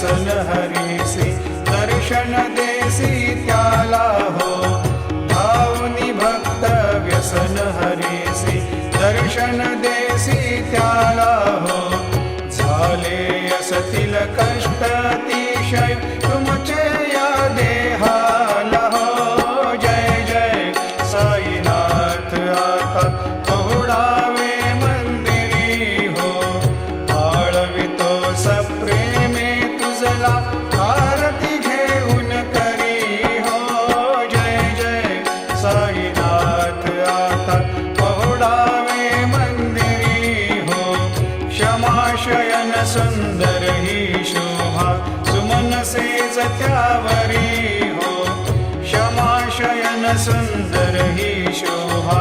व्यसन हरीसी दर्शन देसी त्याला हो। भावनी भक्त व्यसन हरीसी दर्शन देसी त्याला आता पहोडावे मंदिरी हो क्षमाशयन सुंदर ही शोभा सुमनसेच त्यावरी हो क्षमाशयन सुंदर ही शोभा